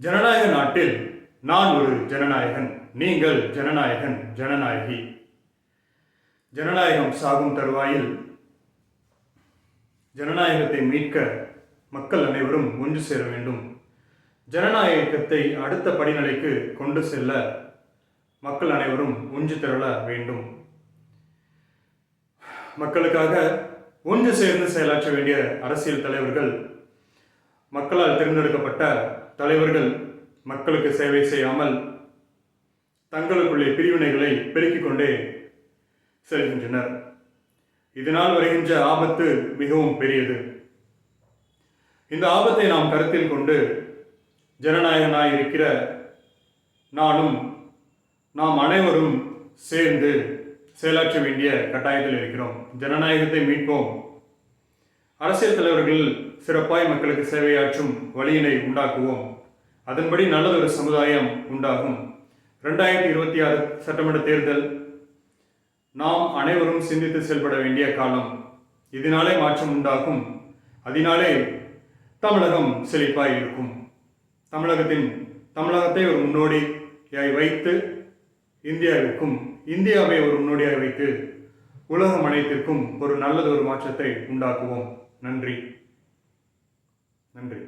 ஜனநாயக நாட்டில் நான் ஒரு ஜனநாயகன் நீங்கள் ஜனநாயகன் ஜனநாயகி. ஜனநாயகம் சாகும் தருவாயில் ஜனநாயகத்தை மீட்க மக்கள் அனைவரும் ஒன்று சேர வேண்டும். ஜனநாயகத்தை அடுத்த படிநிலைக்கு கொண்டு செல்ல மக்கள் அனைவரும் ஒன்று திரள வேண்டும். மக்களுக்காக ஒன்று சேர்ந்து செயலாற்ற வேண்டிய அரசியல் தலைவர்கள் மக்களால் தேர்ந்தெடுக்கப்பட்ட தலைவர்கள் மக்களுக்கு சேவை செய்யாமல் தங்களுக்குள்ளே பிரிவினைகளை பெருக்கிக் கொண்டே செல்கின்றனர். இதனால் வருகின்ற ஆபத்து மிகவும் பெரியது. இந்த ஆபத்தை நாம் கருத்தில் கொண்டு ஜனநாயகனாய் இருக்கிற நானும் நாம் அனைவரும் சேர்ந்து செயலாற்ற வேண்டிய கட்டாயத்தில் இருக்கிறோம். ஜனநாயகத்தை மீட்போம். அரசியல் தலைவர்கள் சிறப்பாய் மக்களுக்கு சேவையாற்றும் வழியினை உண்டாக்குவோம். அதன்படி நல்லதொரு சமுதாயம் உண்டாகும். ரெண்டாயிரத்தி இருபத்தி ஆறு சட்டமன்ற தேர்தல். நாம் அனைவரும் சிந்தித்து செயல்பட வேண்டிய காலம். இதனாலே மாற்றம் உண்டாகும். அதனாலே தமிழகம் செழிப்பாய் இருக்கும். தமிழகத்தின் தமிழகத்தை ஒரு முன்னோடியாய் வைத்து இந்தியாவிற்கும் இந்தியாவை ஒரு முன்னோடியாக வைத்து உலகம் அனைத்திற்கும் ஒரு நல்லதொரு மாற்றத்தை உண்டாக்குவோம். நன்றி. நன்றி.